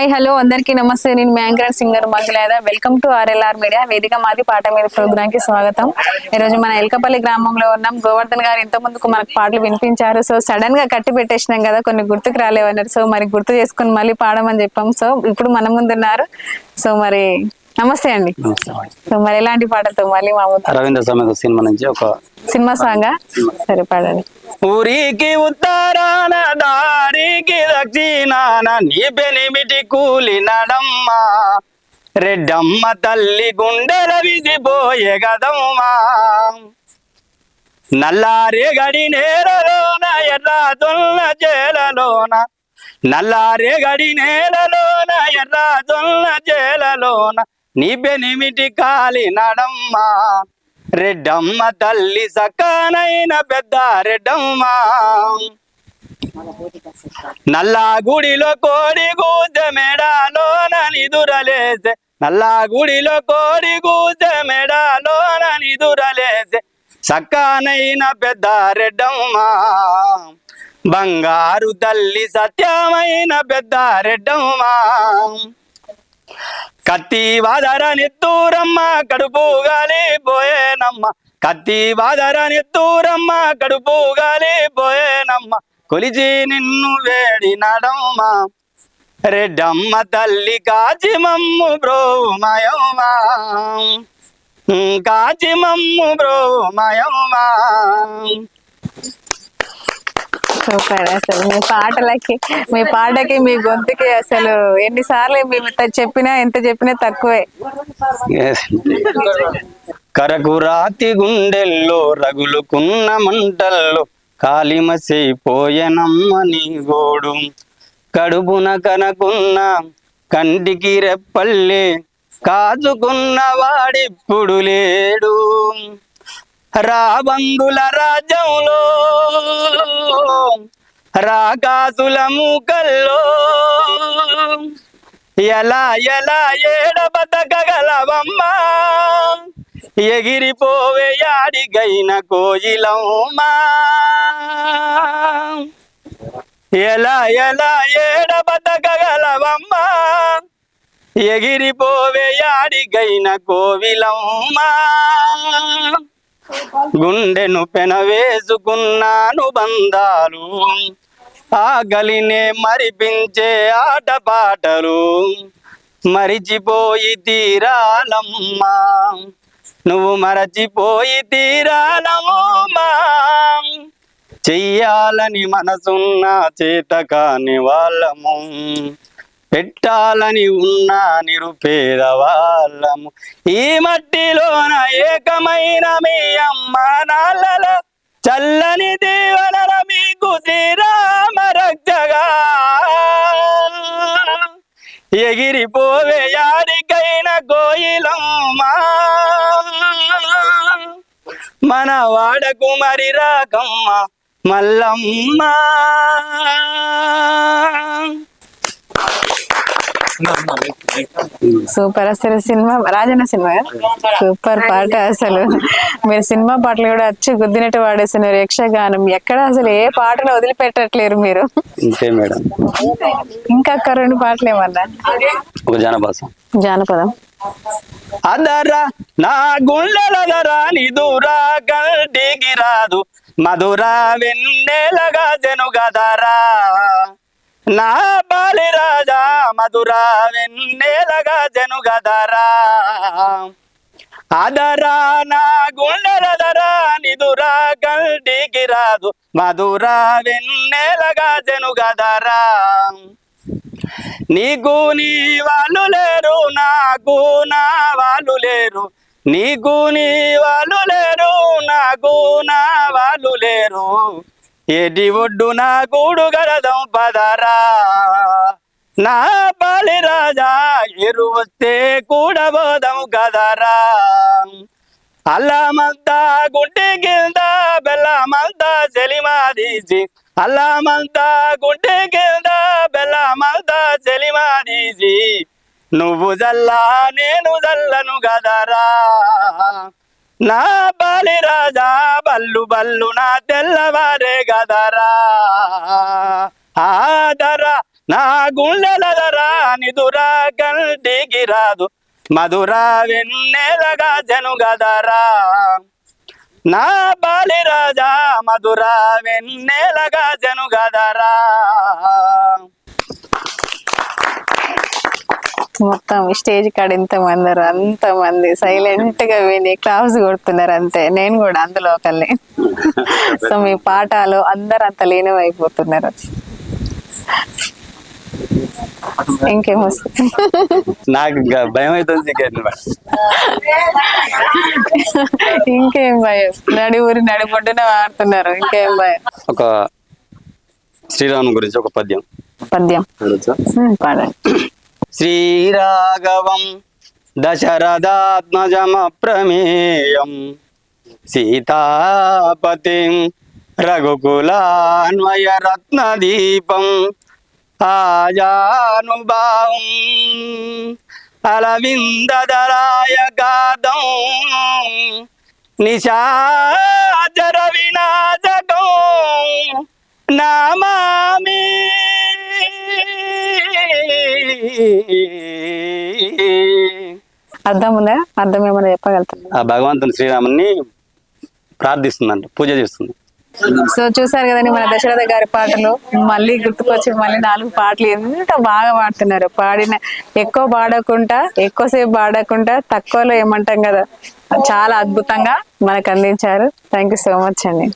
Hi hello అందరికీ నమస్తే. నేను మ్యాంకర్ సింగర్ మంగులేద వెల్కమ్ టు ఆర్ఎల్ఆర్ మీడియా వేదిక మాది పాట మీద ప్రోగ్రామ్కి స్వాగతం. ఈ రోజు మన ఎల్కపల్లి గ్రామంలో ఉన్నాం. గోవర్ధన్ గారు ఇంత ముందుకు మనకు పాటలు వినిపించారు. సో సడన్గా కట్టి పెట్టేసినాం కదా కొన్ని గుర్తుకు రాలేవన్నారు. సో మరి గుర్తు చేసుకుని మళ్ళీ పాడమని చెప్పాం. సో ఇప్పుడు మన ముందున్నారు. సో మరి నమస్తే అండి. మరి ఎలాంటి పాటతో మళ్ళీ మా రవీంద్ర సమేత సినిమా నుంచి ఒక సినిమా సాంగ్? సరే పాడండి. ఊరికి ఉత్తరాన దారికి దక్షిణాన నీ పెనిమిటి కూలి నడమ్మా. రెడ్డమ్మ తల్లి గుండెల విసిపోయే గదమ్మా నల్లారే గడి నేలలోన ఎర్ర దొల్ల చేలలోన. నల్లారే గడి నేలలోన ఎర్ర దొల్ల చేలలోన. నీ పెనిమిటి కాలి నడమ్మా. రెడ్డమ్మ తల్లి సకానైన పెద్ద రెడ్డమ్మ. నల్లా గుడిలో కోడి కూత మెడాలోన నిదురలేసే. నల్లా గుడిలో కోడి కూత మెడాలోన నిదురలేసే. సకానైన పెద్ద రెడ్డమ్మ. బంగారు తల్లి సత్యమైన పెద్ద రెడ్డమ్మ. కత్తి వాదర దూరమ్మ కడుపు గాలి పోయేనమ్మ. కత్తి వాదర దూరమ్మ కడుపు గాలి పోయేనమ్మ. కొలిచి నిన్ను వేడినడమ్మ రెడ్డమ్మ తల్లి కాచి మమ్ము బ్రోమయమ్మ కాచి మమ్ము బ్రోమయమ్మ సూపర్ అసలు. మీ పాటలకి మీ పాటకి మీ గొంతుకి అసలు ఎన్నిసార్లు మేము చెప్పినా ఎంత చెప్పినా తక్కువే. కరకు రాతి గుండెల్లో రగులుకున్న మంటల్లో కాలిమసైపోయెనమ్మ నీ గోడు. కడుపున కనకున్న కంటికి రెప్పల్లే కాచుకున్న వాడిప్పుడు లేడు. రాబందుల రాజ్యంలో రాకాసుల మూకల్లో ఎలా ఎలా ఏడ బతకగలవమ్మా? ఎగిరిపోవే యాడిగైన కోయిలమ్మా. ఎలా ఎలా ఏడ బతకగలవమ్మా? ఎగిరిపోవే యాడిగైన కోవిలమ్మా. గుండెను పెనవేసుకున్నాను బంధాలు ఆగలినే మరిపించే ఆటపాటలు. మరిచిపోయి తీరాలమ్మా నువ్వు మరచిపోయి తీరాలమ్మా. చెయ్యాలని మనసున్న చేత కాని వాళ్ళము. పెట్టాలని ఉన్న నిరుపేద వాళ్ళము. ఈ మట్టిలోన ఏకమైన మీ అమ్మ నాళ్ళలో చల్లని దీవెనల మీకు శ్రీరామ ఎగిరిపోవే యాడికైన కోయిలమ్మా. మన వాడకు మరి రాకమ్మ మల్లమ్మ. సూపర్ అసలు సినిమా రాజన్న సినిమా సూపర్ పాట అసలు. మీరు సినిమా పాటలు కూడా వచ్చి గుద్దినట్టు వాడేస్తున్నారు. యక్షగానం. ఎక్కడ అసలు ఏ పాటలు వదిలిపెట్టట్లేరు మీరు? ఇంకా ఒక్క రెండు పాటలు ఏమన్నా? ఒక జానపదం. అదరా నా గుండెలదరా నిదురా కంటికి రాదు మధురా వెన్నెలగా జనుగదరా. నా బాలి రాజా మధురా వెన్నెలగా జనుగదరా. అదరా నా గుండెలదరా నిదురా కంటికి రాదు. మధురా వెన్నెలగా జనుగదరా. నీకు నీ వాళ్ళు లేరు నాకు నా వాళ్ళు లేరు. నీకు నీ వాళ్ళు లేరు నాకు నా వాళ్ళు లేరు. ఏటి ఒడ్డు నా గూడు గడదం పదరా? నా బాలి రాజా ఎరు వస్తే కూడబోదం కదరా అల్లమంతా గుంటి కింద బెల్లమంతా చెలిమాదీసి అల్లమంతా గుంటి కింద బెల్లమంతా చెలిమాదీసి నువ్వు జల్లా నేను జల్లను గదరా? నా బాలి రాజా బల్లు బల్లు నా తెల్లవారే గదరా. ఆదరా నా గుండెలదరా నిదురా కంటికి రాదు. మధురా వెన్నెలగా జను గదరా. నా బాలి రాజా మధురా వెన్నెలగా జను గదరా. మొత్తం స్టేజ్ కాడ ఎంత మంది అంత మంది సైలెంట్గా విని క్లాప్స్ కొడుతున్నారు అంతే. నేను కూడా అందులో ఒకళ్ళని. సో మీ పాఠాలు అందరు అంత లీనం అయిపోతున్నారు ఇంకేం వస్తుంది? నాకు ఇంకా భయం అవుతుంది ఇంకేం భయం? నడి ఊరి నడిపొడ్డున ఆడుతున్నారు. ఇంకేం భయం? ఒక శ్రీరాముని గురించి ఒక పద్యం. పద్యం. పాడండి. శ్రీరాఘవం దశరథాత్మజమప్రమేయం సీతాపతిం రఘుకులాన్వయ రత్నదీపం ఆజానుభావం అలవిందదరాయ గాదం నిశాచర వినాశకం నామామి అర్థం ఉందా అర్థం ఏమైనా చెప్పగలుగుతుంది ఆ భగవంతుని శ్రీరాముని ప్రార్థిస్తుందంట పూజ చేస్తుంది. సో చూసారు కదండి మన దశరథ గారి పాటలు. మళ్ళీ గుర్తుకొచ్చి మళ్ళీ నాలుగు పాటలు ఎంత బాగా పాడుతున్నారు. పాడిన ఎక్కువ పాడకుండా ఎక్కువసేపు పాడకుండా తక్కువలో ఏమంటాం కదా చాలా అద్భుతంగా మనకు అందించారు. థ్యాంక్ యూ సో మచ్ అండి.